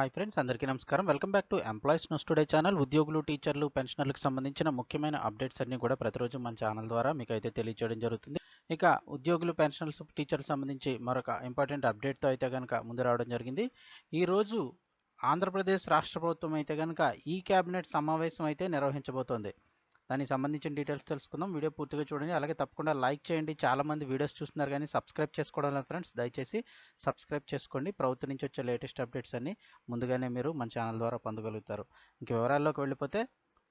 Hi friends అందరికీ నమస్కారం. Welcome back to employees news today channel ఉద్యోగులు టీచర్లు పెన్షనర్లకు సంబంధించిన ముఖ్యమైన అప్డేట్స్ అన్ని కూడా ప్రతిరోజు మన ఛానల్ ద్వారా మీకు అయితే తెలియజేయడం జరుగుతుంది. ఇక ఉద్యోగులు పెన్షనర్స్ టీచర్లకు సంబంధించి మరొక ఇంపార్టెంట్ అప్డేట్తో అయితే కనుక ముందు రావడం జరిగింది. ఈరోజు ఆంధ్రప్రదేశ్ రాష్ట్ర ప్రభుత్వం అయితే కనుక ఈ కేబినెట్ సమావేశం అయితే నిర్వహించబోతోంది. దానికి సంబంధించిన డీటెయిల్స్ తెలుసుకుందాం. వీడియో పూర్తిగా చూడండి. అలాగే తప్పకుండా లైక్ చేయండి. చాలామంది వీడియోస్ చూస్తున్నారు కానీ సబ్స్క్రైబ్ చేసుకోవడం లేదు ఫ్రెండ్స్ దయచేసి సబ్స్క్రైబ్ చేసుకోండి. ప్రభుత్వం నుంచి వచ్చే లేటెస్ట్ అప్డేట్స్ అన్ని ముందుగానే మీరు మన ఛానల్ ద్వారా పొందగలుగుతారు. ఇంక వివరాల్లోకి వెళ్ళిపోతే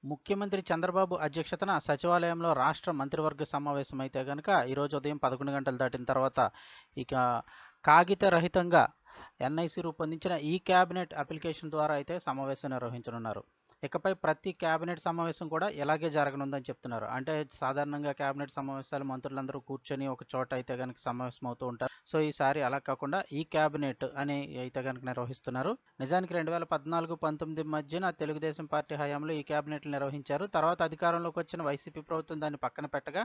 ముఖ్యమంత్రి చంద్రబాబు అధ్యక్షతన సచివాలయంలో రాష్ట్ర మంత్రివర్గ సమావేశం అయితే కనుక ఈరోజు ఉదయం పదకొండు గంటలు దాటిన తర్వాత ఇక కాగిత రహితంగా ఎన్ఐసి రూపొందించిన ఈ క్యాబినెట్ అప్లికేషన్ ద్వారా అయితే సమావేశం నిర్వహించనున్నారు. ఇకపై ప్రతి కేబినెట్ సమావేశం కూడా ఇలాగే జరగనుందని చెప్తున్నారు. అంటే సాధారణంగా కేబినెట్ సమావేశాలు మంత్రులందరూ కూర్చొని ఒక చోట అయితే కనుక సమావేశం అవుతూ ఉంటారు. సో ఈసారి అలా కాకుండా ఈ కేబినెట్ అని అయితే కనుక నిర్వహిస్తున్నారు. నిజానికి రెండు వేల పద్నాలుగు పంతొమ్మిది మధ్యన తెలుగుదేశం పార్టీ హయాంలో ఈ కేబినెట్లు నిర్వహించారు. తర్వాత అధికారంలోకి వచ్చిన వైసీపీ ప్రభుత్వం దాన్ని పక్కన పెట్టగా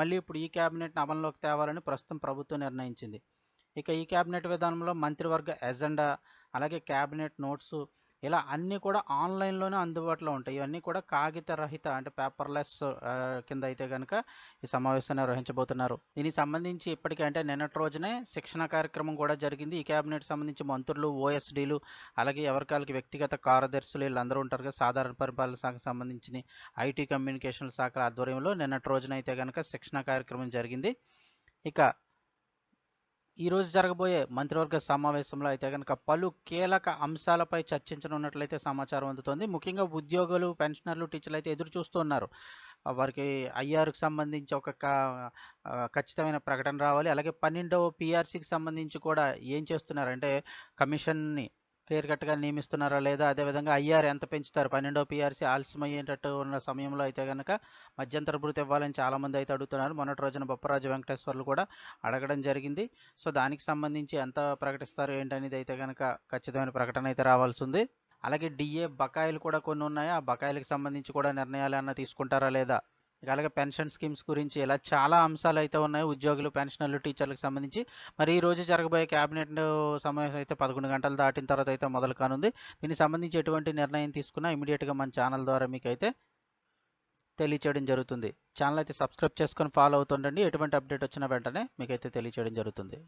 మళ్ళీ ఇప్పుడు ఈ కేబినెట్ను అమల్లోకి తేవాలని ప్రస్తుతం ప్రభుత్వం నిర్ణయించింది. ఇక ఈ కేబినెట్ విధానంలో మంత్రివర్గ ఎజెండా అలాగే కేబినెట్ నోట్సు ఇలా అన్నీ కూడా ఆన్లైన్లోనే అందుబాటులో ఉంటాయి. ఇవన్నీ కూడా కాగిత రహిత అంటే పేపర్లెస్ కింద అయితే కనుక ఈ సమావేశాన్ని నిర్వహించబోతున్నారు. దీనికి సంబంధించి ఇప్పటికే అంటే నిన్నటి రోజునే శిక్షణ కార్యక్రమం కూడా జరిగింది. ఈ కేబినెట్ సంబంధించి మంత్రులు ఓఎస్డీలు అలాగే ఎవరికాలకి వ్యక్తిగత కార్యదర్శులు వీళ్ళందరూ ఉంటారు కదా సాధారణ పరిపాలన శాఖకు సంబంధించిన ఐటీ కమ్యూనికేషన్ శాఖ ఆధ్వర్యంలో నిన్నటి రోజున అయితే కనుక శిక్షణ కార్యక్రమం జరిగింది. ఇక ఈ రోజు జరగబోయే మంత్రివర్గ సమావేశంలో అయితే కనుక పలు కీలక అంశాలపై చర్చించనున్నట్లయితే సమాచారం అందుతోంది. ముఖ్యంగా ఉద్యోగులు పెన్షనర్లు టీచర్లు అయితే ఎదురు చూస్తున్నారు వారికి ఐఆర్కి సంబంధించి ఒక ఖచ్చితమైన ప్రకటన రావాలి. అలాగే పన్నెండవ పిఆర్సీకి సంబంధించి కూడా ఏం చేస్తున్నారు? అంటే కమిషన్ని క్లియర్ కట్గా నియమిస్తున్నారా లేదా? అదేవిధంగా ఐఆర్ ఎంత పెంచుతారు? పన్నెండో పీఆర్సీ ఆలస్యమయ్యేటట్టు ఉన్న సమయంలో అయితే కనుక మధ్యంతర భృతి ఇవ్వాలని చాలామంది అయితే అడుగుతున్నారు. మొన్నటి రోజున బొప్పరాజు వెంకటేశ్వర్లు కూడా అడగడం జరిగింది. సో దానికి సంబంధించి ఎంత ప్రకటిస్తారు ఏంటనేది అయితే కనుక ఖచ్చితమైన ప్రకటన అయితే రావాల్సి ఉంది. అలాగే డిఏ బకాయిలు కూడా కొన్ని ఉన్నాయి. ఆ బకాయిలకు సంబంధించి కూడా నిర్ణయాలు ఏమన్నా తీసుకుంటారా లేదా? అలాగే పెన్షన్ స్కీమ్స్ గురించి ఇలా చాలా అంశాలు అయితే ఉన్నాయి. ఉద్యోగులు పెన్షనర్లు టీచర్లకు సంబంధించి. మరి ఈ రోజు జరగబోయే క్యాబినెట్ సమావేశం అయితే పదకొండు గంటలు దాటిన తర్వాత అయితే మొదలు కానుంది. దీనికి సంబంధించి ఎటువంటి నిర్ణయం తీసుకున్నా ఇమీడియట్గా మన ఛానల్ ద్వారా మీకు అయితే తెలియచేయడం జరుగుతుంది. ఛానల్ అయితే సబ్స్క్రైబ్ చేసుకొని ఫాలో అవుతుండండి. ఎటువంటి అప్డేట్ వచ్చిన వెంటనే మీకైతే తెలియచేయడం జరుగుతుంది.